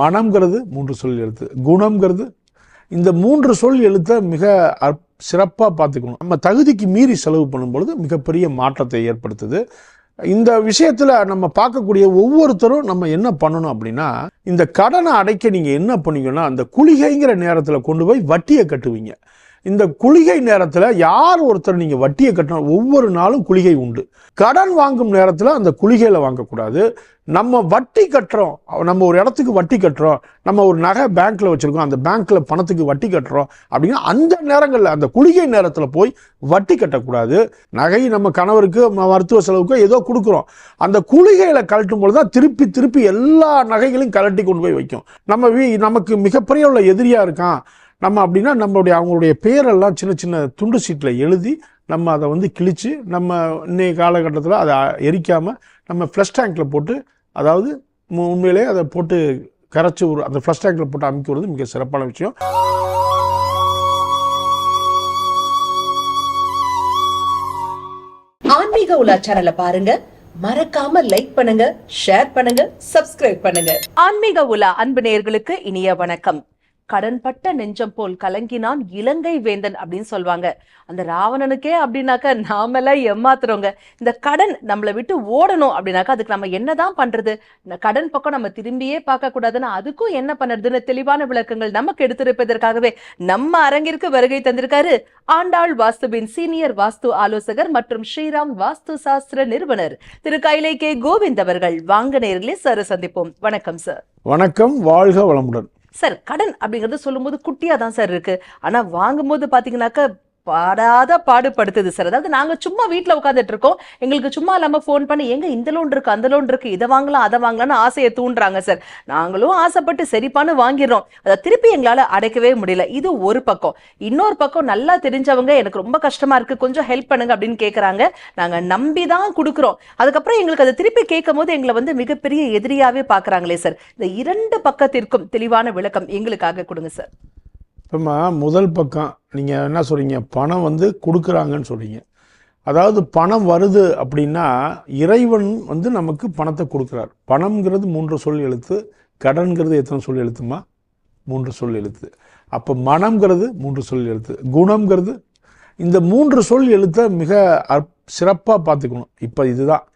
மனம்ங்கிறது மூன்று சொல் எழுத்து. குணம்ங்கிறது இந்த மூன்று சொல் எழுத்தை மிக சிறப்பாக பார்த்துக்கணும். நம்ம தகுதிக்கு மீறி செலவு பண்ணும் பொழுது மிகப்பெரிய மாற்றத்தை ஏற்படுத்துது. இந்த விஷயத்தில் நம்ம பார்க்கக்கூடிய ஒவ்வொருத்தரும் நம்ம என்ன பண்ணணும் அப்படின்னா இந்த கடனை அடைக்க நீங்கள் என்ன பண்ணீங்கன்னா அந்த குளிகைங்கிற நேரத்தில் கொண்டு போய் வட்டியை கட்டுவீங்க. இந்த குளிகை நேரத்தில் யார் ஒருத்தர் நீங்கள் வட்டியை கட்டணும் ஒவ்வொரு நாளும் குளிகை உண்டு. கடன் வாங்கும் நேரத்தில் அந்த குளிகையில் வாங்கக்கூடாது. நம்ம வட்டி கட்டுறோம். நம்ம ஒரு இடத்துக்கு வட்டி கட்டுறோம். நம்ம ஒரு நகை பேங்க்கில் வச்சுருக்கோம். அந்த பேங்க்கில் பணத்துக்கு வட்டி கட்டுறோம். அப்படின்னா அந்த நேரங்களில் அந்த குளிகை நேரத்தில் போய் வட்டி கட்டக்கூடாது. நகை நம்ம கணவருக்கு மருத்துவ செலவுக்கு ஏதோ கொடுக்குறோம். அந்த குளிகையில் கழட்டும் பொழுது தான் திருப்பி திருப்பி எல்லா நகைகளையும் கழட்டி கொண்டு போய் வைக்கும். நம்ம வீ நமக்கு மிகப்பெரிய உள்ள எதிரியாக இருக்கான். நம்ம அப்படின்னா நம்மளுடைய அவங்களுடைய பேரெல்லாம் சின்ன சின்ன துண்டு சீட்டில் எழுதி நம்ம அதை வந்து கிழிச்சு நம்ம இன்னைய காலகட்டத்தில் அதை எரிக்காமல் நம்ம ஃப்ளஷ் டேங்க்கில் போட்டு அதாவது மு- உண்மையிலே அதை போட்டு கரைச்சி ஒரு அந்த ஃப்ளஷ் டேங்க்கில் போட்டு அமைக்கிறது மிக சிறப்பான விஷயம். ஆன்மீக உலா சேனலை பாருங்க. மறக்காம லைக் பண்ணுங்க ஷேர் பண்ணுங்க சப்ஸ்கிரைப் பண்ணுங்க. ஆன்மீக உலா அன்பு நேயர்களுக்கு இனிய வணக்கம். கடன்பட்ட நெஞ்சம் போல் கலங்கினான் இலங்கை வேந்தன் அப்படின்னு சொல்லுவாங்க. அந்த ராவணனுக்கே அப்படின்னாக்கா நாமெல்லாம் ஏமாத்துறோங்க. இந்த கடன் நம்மளை விட்டு ஓடணும் அப்படின்னாக்கா அதுக்கு நம்ம என்னதான் பண்றது? இந்த கடன் பக்கம் நம்ம திரும்பியே பார்க்க கூடாதுன்னா அதுக்கும் என்ன பண்ணுறதுன்னு தெளிவான விளக்கங்கள் நமக்கு எடுத்திருப்பதற்காகவே நம்ம அரங்கிற்கு வருகை தந்திருக்காரு ஆண்டாள் வாஸ்துவின் சீனியர் வாஸ்து ஆலோசகர் மற்றும் ஸ்ரீராம் வாஸ்து சாஸ்திர நிறுவனர் திரு கைலை கே கோவிந்த் அவர்கள். வாங்க நேர்களே சார் சந்திப்போம். வணக்கம் சார். வணக்கம். வாழ்க வளமுடன். சார் கடன் அப்படிங்கிறது சொல்லும்போது குட்டியாக தான் சார் இருக்குது ஆனால் வாங்கும்போது பார்த்தீங்கன்னாக்கா பாடாத பாடுபடுத்துது சார். அதாவது நாங்கள் சும்மா வீட்டில் உட்காந்துட்டு இருக்கோம். எங்களுக்கு சும்மா இல்லாமல் ஃபோன் பண்ணி எங்க இந்த லோன் இருக்கு அந்த லோன் இருக்கு இதை வாங்கலாம் அதை வாங்கலாம்னு ஆசையை தூண்டுறாங்க சார். நாங்களும் ஆசைப்பட்டு சரிப்பான்னு வாங்கிடுறோம். அதை திருப்பி எங்களால் அடைக்கவே முடியல. இது ஒரு பக்கம். இன்னொரு பக்கம் நல்லா தெரிஞ்சவங்க எனக்கு ரொம்ப கஷ்டமா இருக்கு கொஞ்சம் ஹெல்ப் பண்ணுங்க அப்படின்னு கேட்குறாங்க நாங்கள் நம்பி தான் கொடுக்குறோம். அதுக்கப்புறம் எங்களுக்கு அதை திருப்பி கேட்கும் போது எங்களை வந்து மிகப்பெரிய எதிரியாவே பார்க்குறாங்களே சார். இந்த இரண்டு பக்கத்திற்கும் தெளிவான விளக்கம் எங்களுக்காக கொடுங்க சார். இப்போ முதல் பக்கம் நீங்கள் என்ன சொல்கிறீங்க பணம் வந்து கொடுக்குறாங்கன்னு சொல்கிறீங்க அதாவது பணம் வருது அப்படின்னா இறைவன் வந்து நமக்கு பணத்தை கொடுக்குறார். பணம்ங்கிறது மூன்று சொல் எழுத்து கடன்கிறது எத்தனை சொல் எழுத்துமா? மூன்று சொல் எழுத்து. அப்போ மனம்ங்கிறது மூன்று சொல் எழுத்து. குணம்ங்கிறது இந்த மூன்று சொல் எழுத்தை மிக சிறப்பாக பார்த்துக்கணும். இப்போ இதுதான்.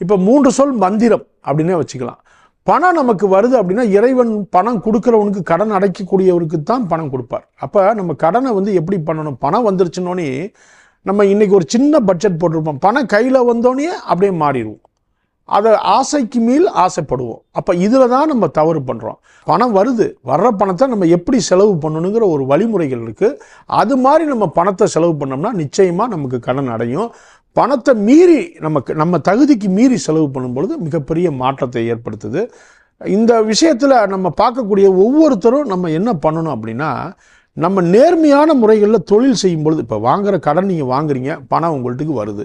இப்போ மூன்று சொல் மந்திரம் அப்படின்னே வச்சுக்கலாம். பணம் நமக்கு வருது அப்படின்னா இறைவன் பணம் கொடுக்குறவனுக்கு கடன் அடைக்கக்கூடியவருக்கு தான் பணம் கொடுப்பார். அப்போ நம்ம கடனை வந்து எப்படி பண்ணணும்? பணம் வந்துருச்சுன்னொன்னே நம்ம இன்னைக்கு ஒரு சின்ன பட்ஜெட் போட்டிருப்போம். பணம் கையில் வந்தோடனே அப்படியே மாறிடுவோம். அதை ஆசைக்கு மேல் ஆசைப்படுவோம். அப்போ இதில் தான் நம்ம தவறு பண்ணுறோம் பணம் வருது. வர்ற பணத்தை நம்ம எப்படி செலவு பண்ணணுங்கிற ஒரு வழிமுறைகள் இருக்குது அது மாதிரி நம்ம பணத்தை செலவு பண்ணோம்னா நிச்சயமாக நமக்கு கடன் அடையும். பணத்தை மீறி நமக்கு நம்ம தகுதிக்கு மீறி செலவு பண்ணும் பொழுது மிகப்பெரிய மாற்றத்தை ஏற்படுத்துது. இந்த விஷயத்தில் நம்ம பார்க்கக்கூடிய ஒவ்வொருத்தரும் நம்ம என்ன பண்ணணும் அப்படின்னா நம்ம நேர்மையான முறைகளில் தொழில் செய்யும் பொழுது இப்போ வாங்குற கடன் நீங்கள் வாங்குறீங்க பணம் உங்கள்கிட்ட வருது.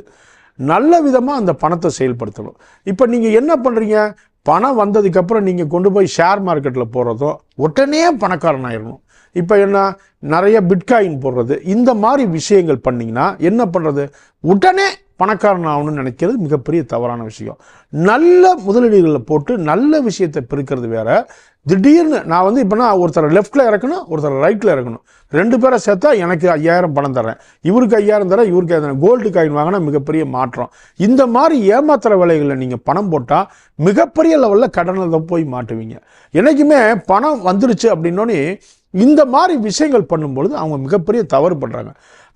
நல்ல விதமாக அந்த பணத்தை செயல்படுத்தணும். இப்போ நீங்கள் என்ன பண்ணுறீங்க பணம் வந்ததுக்கப்புறம் நீங்கள் கொண்டு போய் ஷேர் மார்க்கெட்டில் போகிறதோ உடனே பணக்காரன் ஆயிடணும் இப்போ என்ன நிறைய பிட்காயின் போடுறது. இந்த மாதிரி விஷயங்கள் பண்ணீங்கன்னா என்ன பண்ணுறது உடனே பணக்காரன் ஆகணும்னு நினைக்கிறது மிகப்பெரிய தவறான விஷயம். நல்ல முதலீடுகளில் போட்டு நல்ல விஷயத்தை பெருக்கிறது வேற. திடீர்னு நான் வந்து இப்போ நான் ஒருத்தர் லெஃப்ட்டில் இறக்கணும் ஒருத்தர் ரைட்டில் இறக்கணும். ரெண்டு பேரை சேர்த்தா எனக்கு ஐயாயிரம் பணம் தரேன் இவருக்கு ஐயாயிரம் தரேன் இவருக்கு ஐயாயிரம் கோல்டு காயின் வாங்கினா மிகப்பெரிய மாற்றம். இந்த மாதிரி ஏமாத்துற வேலைகளில் நீங்கள் பணம் போட்டால் மிகப்பெரிய லெவலில் கடனில் தான் போய் மாட்டுவீங்க. என்றைக்குமே பணம் வந்துருச்சு அப்படின்னோடனே இந்த மாதிரி விஷயங்கள் பண்ணும்பொழுது அவங்க மிகப்பெரிய தவறு பண்ணுறாங்க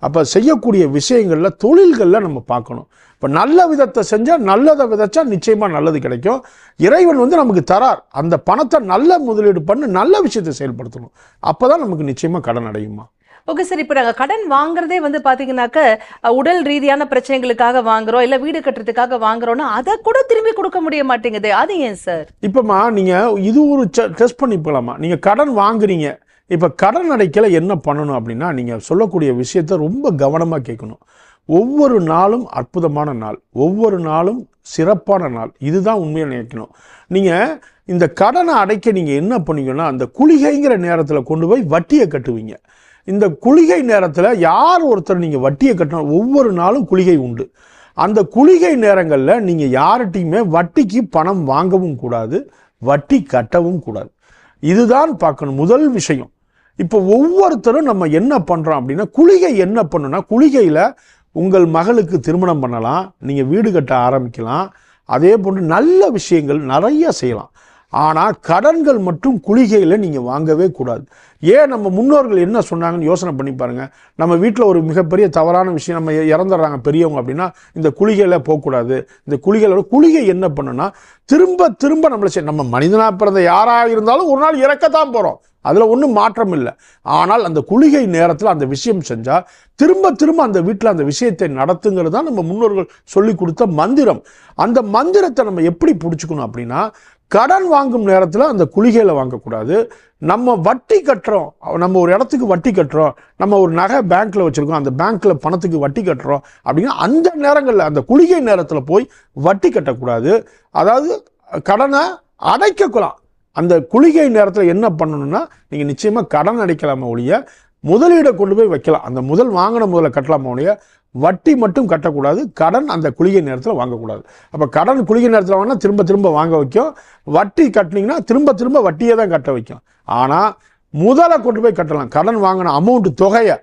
அப்போ செய்யக்கூடிய விஷயங்களில் தொழில்களில் நம்ம பார்க்கணும். இப்போ நல்ல விதத்தை செஞ்சால் நல்லதை விதைச்சா நிச்சயமாக நல்லது கிடைக்கும். இறைவன் வந்து நமக்கு தரார். அந்த பணத்தை நல்ல முதலீடு பண்ணி நல்ல விஷயத்தை செயல்படுத்தணும். அப்போ தான் நமக்கு நிச்சயமாக கடன் அடையுமா? ஓகே சார் இப்போ நாங்கள் கடன் வாங்குறதே வந்து பார்த்தீங்கன்னாக்க உடல் ரீதியான பிரச்சனைகளுக்காக வாங்குறோம் இல்லை வீடு கட்டுறதுக்காக வாங்குறோம்னா அதை கூட திரும்பி கொடுக்க முடிய மாட்டேங்குது. அது ஏன் சார்? இப்போம்மா நீங்கள் இது ஒரு டெஸ்ட் பண்ணி போகலாமா நீங்கள் கடன் வாங்குறீங்க. இப்போ கடன் அடைக்கல என்ன பண்ணணும் அப்படின்னா நீங்கள் சொல்லக்கூடிய விஷயத்தை ரொம்ப கவனமாக கேட்கணும். ஒவ்வொரு நாளும் அற்புதமான நாள். ஒவ்வொரு நாளும் சிறப்பான நாள். இதுதான் உண்மையை நினைக்கணும். நீங்கள் இந்த கடனை அடைக்க நீங்கள் என்ன பண்ணீங்கன்னா அந்த குளிகைங்கிற நேரத்தில் கொண்டு போய் வட்டியை கட்டுவீங்க. இந்த குளிகை நேரத்தில் யார் ஒருத்தர் நீங்கள் வட்டியை கட்டணும் ஒவ்வொரு நாளும் குளிகை உண்டு. அந்த குளிகை நேரங்களில் நீங்கள் யார்கிட்டையுமே வட்டிக்கு பணம் வாங்கவும் கூடாது வட்டி கட்டவும் கூடாது. இதுதான் பார்க்கணும் முதல் விஷயம். இப்போ ஒவ்வொருத்தரும் நம்ம என்ன பண்ணுறோம் அப்படின்னா குளிகை என்ன பண்ணுன்னா குளிகையில் உங்கள் மகளுக்கு திருமணம் பண்ணலாம் நீங்கள் வீடு கட்ட ஆரம்பிக்கலாம் அதே போன்று நல்ல விஷயங்கள் நிறைய செய்யலாம். ஆனால் கடன்கள் மட்டும் குளிகையில் நீங்கள் வாங்கவே கூடாது. ஏன் நம்ம முன்னோர்கள் என்ன சொன்னாங்கன்னு யோசனை பண்ணி பாருங்கள் நம்ம வீட்டில் ஒரு மிகப்பெரிய தவறான விஷயம் நம்ம இறந்துடுறாங்க பெரியவங்க அப்படின்னா இந்த குளிகையில் போகக்கூடாது. இந்த குளிகையில் குளிகை என்ன பண்ணுன்னா திரும்ப திரும்ப நம்மளை செய்- நம்ம மனிதனாக பிறந்த யாராக இருந்தாலும் ஒரு நாள் இறக்கத்தான் போகிறோம் அதில் ஒன்றும் மாற்றம் இல்லை. ஆனால் அந்த குளிகை நேரத்தில் அந்த விஷயம் செஞ்சால் திரும்ப திரும்ப அந்த வீட்டில் அந்த விஷயத்தை நடத்துங்கிறது தான் நம்ம முன்னோர்கள் சொல்லி கொடுத்த மந்திரம். அந்த மந்திரத்தை நம்ம எப்படி பிடிச்சிக்கணும் அப்படின்னா கடன் வாங்கும் நேரத்தில் அந்த குளிகையில் வாங்கக்கூடாது. நம்ம வட்டி கட்டுறோம். நம்ம ஒரு இடத்துக்கு வட்டி கட்டுறோம். நம்ம ஒரு நகை பேங்க்கில் வச்சுருக்கோம். அந்த பேங்க்கில் பணத்துக்கு வட்டி கட்டுறோம் அப்படின்னா அந்த நேரங்களில் அந்த குளிகை நேரத்தில் போய் வட்டி கட்டக்கூடாது. அதாவது கடனை அடைக்கலாம் அந்த குளிகை நேரத்தில் என்ன பண்ணணும்னா நீங்கள் நிச்சயமாக கடன் அடைக்கலாமா ஒழிய முதலீடை கொண்டு போய் வைக்கலாம். அந்த முதல் வாங்கின முதல்ல கட்டலாமா ஒழிய வட்டி மட்டும் கட்டக்கூடாது. கடன் அந்த குளிகை நேரத்தில் வாங்கக்கூடாது. அப்போ கடன் குளிகை நேரத்தில் வாங்கினா திரும்ப திரும்ப வாங்க வைக்கும். வட்டி கட்டினீங்கன்னா திரும்ப திரும்ப வட்டியை தான் கட்ட வைக்கும். ஆனால் முதலை கொண்டு போய் கட்டலாம். கடன் வாங்கின அமௌண்ட்டு தொகையை.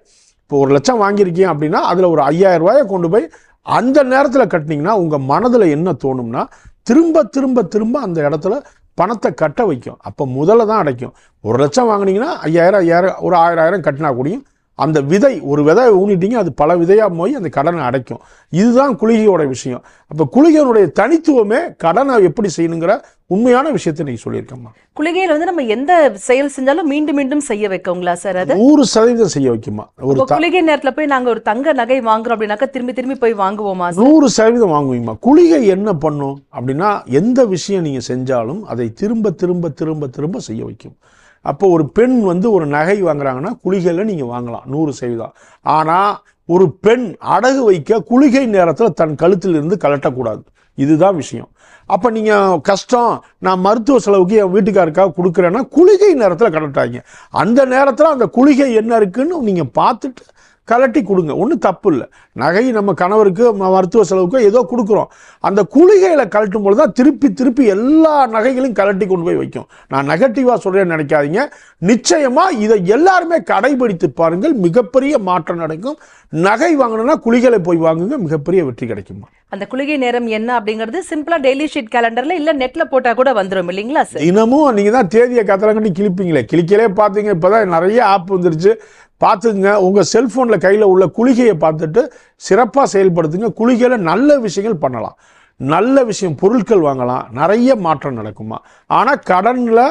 இப்போ ஒரு லட்சம் வாங்கியிருக்கீங்க அப்படின்னா அதில் ஒரு ஐயாயிரம் ரூபாயை கொண்டு போய் அந்த நேரத்தில் கட்டினீங்கன்னா உங்கள் மனதில் என்ன தோணும்னா திரும்ப திரும்ப திரும்ப அந்த இடத்துல பணத்தை கட்ட வைக்கும். அப்போ முதல்ல தான் அடைக்கும். ஒரு லட்சம் வாங்கினீங்கன்னா ஐயாயிரம் ஐயாயிரம் ஒரு ஆயிரம் ஆயிரம் கட்டினா கூடியும் அந்த விதை ஒரு விதை ஊனிட்டீங்க அது பல விதையாக போய் அந்த கடனை அடைக்கும். இதுதான் குளிகையோட விஷயம். அப்போ குளிகையனுடைய தனித்துவமே கடனை எப்படி செய்யணுங்கிற உண்மையான விஷயத்தை நீங்க சொல்லியிருக்கம்மா. குளிகையில வந்து நம்ம எந்த செயல் செஞ்சாலும் மீண்டும் மீண்டும் செய்ய வைக்கோங்களா சார் அது? நூறு சதவீதம் செய்ய வைக்குமா? ஒரு குளிகை நேரத்துல போய் நாங்க ஒரு தங்க நகை வாங்குறோம் அப்படின்னாக்கா திரும்பி திரும்பி போய் வாங்குவோமா நூறு சதவீதம் வாங்குவீங்கம்மா. குளிகை என்ன பண்ணும் அப்படின்னா எந்த விஷயம் நீங்கள் செஞ்சாலும் அதை திரும்ப திரும்ப திரும்ப திரும்ப செய்ய வைக்கும். அப்போ ஒரு பெண் வந்து ஒரு நகை வாங்குறாங்கன்னா குளிகையில் நீங்கள் வாங்கலாம் நூறு சதவீதம். ஆனால் ஒரு பெண் அடகு வைக்க குளிகை நேரத்தில் தன் கழுத்திலிருந்து கலட்டக்கூடாது இதுதான் விஷயம். அப்போ நீங்கள் கஷ்டம் நான் மருத்துவ செலவுக்கு என் வீட்டுக்காருக்காக கொடுக்குறேன்னா குளிகை நேரத்தில் கலட்டாங்க அந்த நேரத்தில் அந்த குளிகை என்ன இருக்குன்னு நீங்கள் பார்த்துட்டு கலட்டி கொடுங்க. ஒன்றும் தப்பு இல்லை. நகை நம்ம கணவருக்கு ம- மருத்துவ செலவுக்கு ஏதோ கொடுக்குறோம். அந்த குளிகையில் கழட்டும் பொழுது தான் திருப்பி திருப்பி எல்லா நகைகளையும் கலட்டி கொண்டு போய் வைக்கும். நான் நெகட்டிவாக சொல்கிறேன்னு நினைக்காதீங்க. நிச்சயமாக இதை எல்லாருமே கடைபிடித்து பாருங்கள். மிகப்பெரிய மாற்றம் நடக்கும். நகை வாங்கணும்னா குளிகளை போய் வாங்குங்க. மிகப்பெரிய வெற்றி கிடைக்குமா? அந்த குளிகை நேரம் என்ன அப்படிங்கிறது சிம்பிளா டெய்லி ஷீட் கேலண்டர்ல இல்ல நெட்ல போட்டா கூட வந்துடும் இல்லைங்களா சார் தினமும் நீங்கள் தான் தேதியை கத்தலங்கட்டி கிழிப்பீங்களே. கிளிக்கலே பார்த்தீங்க இப்பதான் நிறைய ஆப் வந்துருச்சு. பார்த்துங்க உங்கள் செல்ஃபோனில் கையில் உள்ள குளிகையை பார்த்துட்டு சிறப்பாக செயல்படுத்துங்க. குளிகையில் நல்ல விஷயங்கள் பண்ணலாம். நல்ல விஷயம் பொருட்கள் வாங்கலாம். நிறைய மாற்றம் நடக்குமா? ஆனால் கடனில்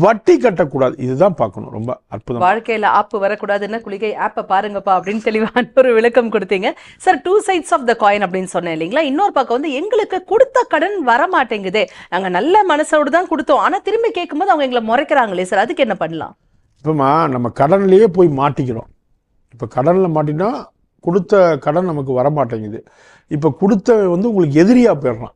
வட்டி கட்டக்கூடாது. இதுதான் பார்க்கணும். ரொம்ப அற்புதம். வாழ்க்கையில ஆப் வரக்கூடாதுன்னா குளிகை ஆப்பை பாருங்கப்பா அப்படின்னு தெளிவான ஒரு விளக்கம் கொடுத்தீங்க. Sir two sides of the coin அப்படின்னு சொன்னேன் இல்லைங்களா? இன்னொரு பக்கம் வந்து எங்களுக்கு கொடுத்த கடன் வர மாட்டேங்குதே நாங்க நல்ல மனசோடு தான் கொடுத்தோம். ஆனா திரும்பி கேட்கும்போது அவங்க எங்களை முறைக்கிறாங்களே சார் அதுக்கு என்ன பண்ணலாம்? இப்போமா நம்ம கடன்லேயே போய் மாட்டிக்கிறோம். இப்போ கடனில் மாட்டினா கொடுத்த கடன் நமக்கு வர மாட்டேங்குது இப்போ கொடுத்த வந்து உங்களுக்கு எதிரியாக போயிடுறான்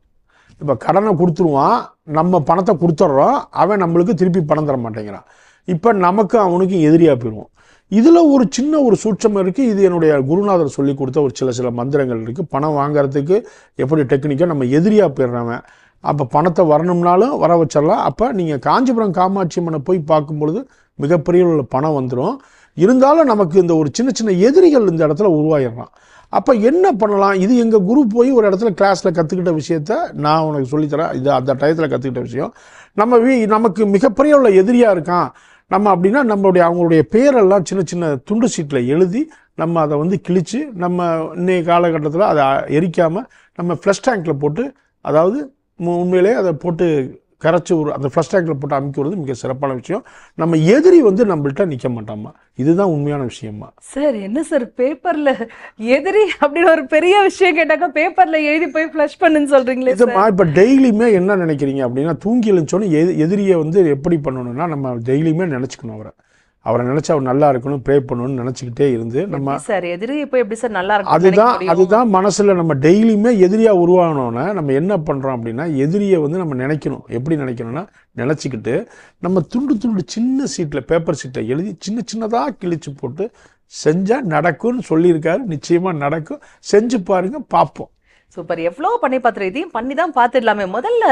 இப்போ கடனை கொடுத்துருவான் நம்ம பணத்தை கொடுத்துட்றோம் அவன் நம்மளுக்கு திருப்பி பணம் தர மாட்டேங்கிறான். இப்போ நமக்கு அவனுக்கும் எதிரியாக போயிடுவோம் இதில் ஒரு சின்ன ஒரு சூட்சம் இருக்குது இது என்னுடைய குருநாதர் சொல்லி கொடுத்த ஒரு சில சில மந்திரங்கள் இருக்குது பணம் வாங்குறதுக்கு எப்படி டெக்னிக்காக நம்ம எதிரியாக போயிடுறவன். அப்போ பணத்தை வரணும்னாலும் வர வச்சிடலாம். அப்போ நீங்கள் காஞ்சிபுரம் காமாட்சி அம்மனை போய் பார்க்கும்பொழுது மிகப்பெரிய உள்ள பணம் வந்துடும் இருந்தாலும் நமக்கு இந்த ஒரு சின்ன சின்ன எதிரிகள் இந்த இடத்துல உருவாயிடுறான் அப்போ என்ன பண்ணலாம்? இது எங்கள் குரு போய் ஒரு இடத்துல கிளாஸில் கற்றுக்கிட்ட விஷயத்த நான் உனக்கு சொல்லித்தரேன். இது அந்த டயத்தில் கற்றுக்கிட்ட விஷயம். நம்ம வீ நமக்கு மிகப்பெரிய உள்ள எதிரியாக இருக்கான். நம்ம அப்படின்னா நம்மளுடைய அவங்களுடைய பேரெல்லாம் சின்ன சின்ன துண்டு சீட்டில் எழுதி நம்ம அதை வந்து கிழித்து நம்ம இன்னைய காலகட்டத்தில் அதை எரிக்காமல் நம்ம ஃப்ளஷ் டேங்க்கில் போட்டு அதாவது உண்மையிலே அதை போட்டு கரைச்சி ஒரு அந்த ஃப்ளஷ் டேங்க்கில் போட்டு அமுக்கி விடுறது மிக சிறப்பான விஷயம். நம்ம எதிரி வந்து நம்மள்ட்ட நிற்க மாட்டாமா இதுதான் உண்மையான விஷயமா சார் என்ன சார் பேப்பர்ல எதிரி அப்படின்னு ஒரு பெரிய விஷயம் கேட்டாக்கா பேப்பர்ல எழுதி போய் ஃபிளஷ் பண்ணுன்னு சொல்றீங்களே சார்? இதுமா இப்போ டெய்லியுமே என்ன நினைக்கிறீங்க அப்படின்னா தூங்கி எழுந்தோன்னே எது எதிரியை வந்து எப்படி பண்ணணும்னா நம்ம டெய்லியுமே நினச்சிக்கணும் அவரை. அவரை நினச்சி அவர் நல்லா இருக்கணும் ப்ரே பண்ணணும்னு நினச்சிக்கிட்டே இருந்து நம்ம சார் எதிரி இப்போ எப்படி சார் நல்லா இருக்கும் அதுதான் அதுதான் மனசுல நம்ம டெய்லியுமே எதிரியா உருவாகணும்னா நம்ம என்ன பண்றோம் அப்படின்னா எதிரியை வந்து நம்ம நினைக்கணும். எப்படி நினைக்கணும்னா நினச்சிக்கிட்டு நம்ம துண்டு துண்டு சின்ன சீட்டில் பேப்பர் சீட்டை எழுதி சின்ன சின்னதாக கிழிச்சு போட்டு செஞ்சா நடக்கும்னு சொல்லியிருக்காரு. நிச்சயமா நடக்கும். செஞ்சு பாருங்க பார்ப்போம். சூப்பர். எவ்வளோ பண்ணி பார்த்துரு இதையும் பண்ணி தான் பார்த்துடலாமே. முதல்ல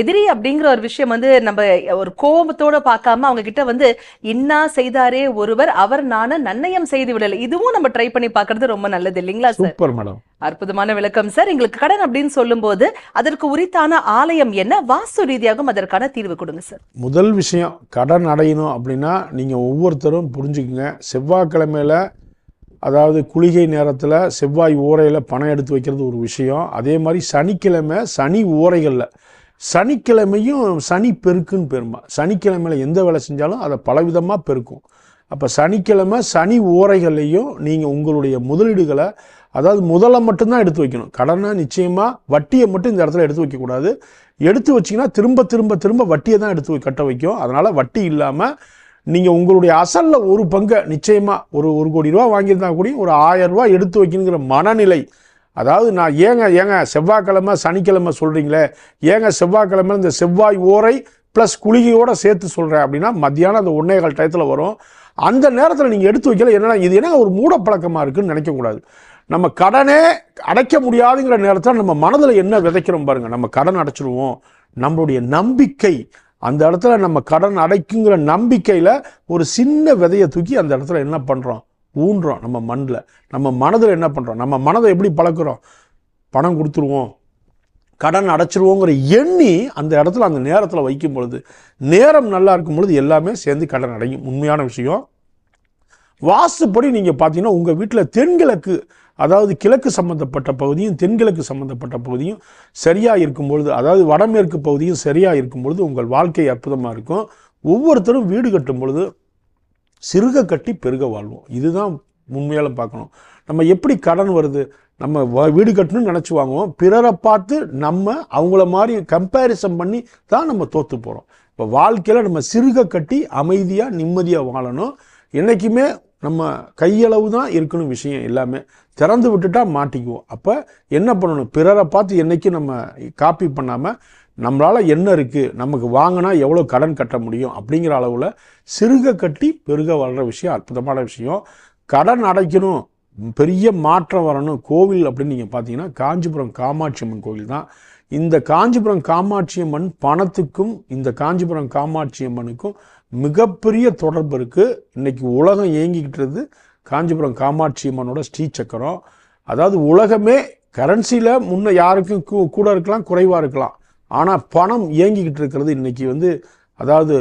எதிரி அப்படிங்கிற ஒரு விஷயம் வந்து நம்ம ஒரு கோபத்தோட பார்க்காம அவங்க கிட்ட வந்து இன்னா செய்தாரே ஒருவர் அவர் நான நன்னயம் செய்து விடல. இதுவும் நம்ம ட்ரை பண்ணி பார்க்கிறது ரொம்ப நல்லது இல்லைங்களா சார் சூப்பர் மேடம் அற்புதமான விளக்கம் சார் எங்களுக்கு கடன் அப்படின்னு சொல்லும்போது அதற்கு உரித்தான ஆலயம் என்ன? வாஸ்து ரீதியாகவும் அதற்கான தீர்வு கொடுங்க சார் முதல் விஷயம் கடன் அடையணும் அப்படின்னா நீங்கள் ஒவ்வொருத்தரும் புரிஞ்சுக்குங்க. செவ்வாய்க்கிழமையில அதாவது குளிகை நேரத்தில் செவ்வாய் ஓரையில் பணம் எடுத்து வைக்கிறது ஒரு விஷயம். அதே மாதிரி சனிக்கிழமை சனி ஓரைகளில். சனிக்கிழமையும் சனி பெருக்குன்னு பெருமா. சனிக்கிழமையில் எந்த வேலை செஞ்சாலும் அதை பலவிதமாக பெருக்கும். அப்போ சனிக்கிழமை சனி ஓரைகள்லையும் நீங்கள் உங்களுடைய முதலீடுகளை அதாவது முதலை மட்டும்தான் எடுத்து வைக்கணும். கடனை நிச்சயமாக வட்டியை மட்டும் இந்த இடத்துல எடுத்து வைக்கக்கூடாது. எடுத்து வச்சிங்கன்னா திரும்ப திரும்ப திரும்ப வட்டியை தான் எடுத்து கட்ட வைக்கும். அதனால் வட்டி இல்லாமல் நீங்கள் உங்களுடைய அசலில் ஒரு பங்கை நிச்சயமாக ஒரு ஒரு கோடி ரூபா வாங்கியிருந்தா கூட ஒரு ஆயிரம் ரூபா எடுத்து வைக்கணுங்கிற மனநிலை. அதாவது நான் ஏங்க ஏங்க செவ்வாய்க்கிழமை சனிக்கிழமை சொல்கிறீங்களே ஏங்க செவ்வாய்க்கிழமை இந்த செவ்வாய் ஓரை ப்ளஸ் குளிகையோடு சேர்த்து சொல்கிறேன் அப்படின்னா மத்தியானம் அந்த ஒன்னேகால் டயத்தில் வரும். அந்த நேரத்தில் நீங்கள் எடுத்து வைக்கல என்னென்னா இது என்ன ஒரு மூடப்பழக்கமாக இருக்குன்னு நினைக்கக்கூடாது. நம்ம கடனே அடைக்க முடியாதுங்கிற நேரத்தில் நம்ம மனதில் என்ன விதைக்கிறோம் பாருங்கள் நம்ம கடன் அடைச்சிடுவோம் நம்மளுடைய நம்பிக்கை அந்த இடத்துல நம்ம கடன் அடைக்குங்கிற நம்பிக்கையில் ஒரு சின்ன விதையை தூக்கி அந்த இடத்துல என்ன பண்ணுறோம் ஊன்றோம் நம்ம மண்ணில். நம்ம மனதில் என்ன பண்ணுறோம் நம்ம மனதை எப்படி பழக்கிறோம்? பணம் கொடுத்துருவோம். கடன் அடைச்சிருவோங்கிற எண்ணி அந்த இடத்துல அந்த நேரத்தில் வைக்கும் பொழுது நேரம் நல்லா இருக்கும் பொழுது எல்லாமே சேர்ந்து கடன் அடையும். உண்மையான விஷயம். வாஸ்துப்படி நீங்கள் பார்த்தீங்கன்னா உங்கள் வீட்டில் தென்கிழக்கு அதாவது கிழக்கு சம்பந்தப்பட்ட பகுதியும் தென்கிழக்கு சம்பந்தப்பட்ட பகுதியும் சரியாக இருக்கும் பொழுது அதாவது வடமேற்கு பகுதியும் சரியாக இருக்கும் பொழுது உங்கள் வாழ்க்கை அற்புதமாக இருக்கும். ஒவ்வொருத்தரும் வீடு கட்டும் பொழுது சிறுக கட்டி பெருக வாழ்வோம். இதுதான் உண்மையால பார்க்கணும். நம்ம எப்படி கடன் வருது? நம்ம வ- வீடு கட்டணும்னு நினச்சி வாங்குவோம். பிறரை பார்த்து நம்ம அவங்கள மாதிரி கம்பேரிசன் பண்ணி தான் நம்ம தோற்று போகிறோம் இப்போ வாழ்க்கையில் நம்ம சிறுக கட்டி அமைதியாக நிம்மதியாக வாழணும். என்றைக்குமே நம்ம கையளவு தான் இருக்கணும் விஷயம் எல்லாமே. திறந்து விட்டுட்டா மாட்டிக்குவோம். அப்போ என்ன பண்ணணும்? பிறரை பார்த்து என்றைக்கும் நம்ம காப்பி பண்ணாமல் நம்மளால் என்ன இருக்குது நமக்கு வாங்கினா எவ்வளோ கடன் கட்ட முடியும்? அப்படிங்கிற அளவில் சிறுக கட்டி பெருக வளர்கிற விஷயம் அற்புதமான விஷயம். கடன் அடைக்கணும். பெரிய மாற்றம் வரணும். கோவில் அப்படின்னு நீங்கள் பார்த்தீங்கன்னா காஞ்சிபுரம் காமாட்சி அம்மன் கோவில் தான். இந்த காஞ்சிபுரம் காமாட்சி அம்மன் பணத்துக்கும் இந்த காஞ்சிபுரம் காமாட்சி அம்மனுக்கும் மிகப்பெரிய தொடர்பு இருக்குது இன்னைக்கு உலகம் இயங்கிக்கிட்டு காஞ்சிபுரம் காமாட்சி அம்மனோட ஸ்ரீ சக்கரம். அதாவது உலகமே கரன்சியில் முன்ன யாருக்கும் கூ- கூட இருக்கலாம் குறைவாக இருக்கலாம். ஆனால் பணம் இயங்கிக்கிட்டு இருக்கிறது இன்னைக்கு வந்து அதாவது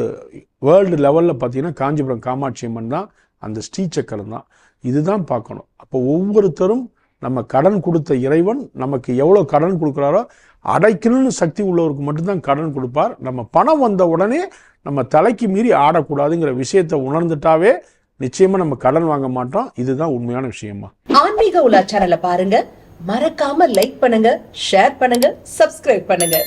வேர்ல்டு லெவலில் பார்த்தீங்கன்னா காஞ்சிபுரம் காமாட்சி அம்மன் தான் அந்த ஸ்ரீ சக்கரம் தான். இதுதான் பார்க்கணும். அப்போ ஒவ்வொருத்தரும் நம்ம கடன் கொடுத்த இறைவன் நமக்கு எவ்வளோ கடன் கொடுக்குறாரோ அடைக்கணும்னு சக்தி உள்ளவருக்கு மட்டும்தான் கடன் கொடுப்பார். நம்ம பணம் வந்த உடனே நம்ம தலைக்கு மீறி ஆடக்கூடாதுங்கிற விஷயத்தை உணர்ந்துட்டாவே நிச்சயமா நம்ம கடன் வாங்க மாட்டோம். இதுதான் உண்மையான விஷயமா. ஆன்மீக உலாச்சாரல பாருங்க. மறக்காம லைக் பண்ணுங்க ஷேர் பண்ணுங்க சப்ஸ்கிரைப் பண்ணுங்க.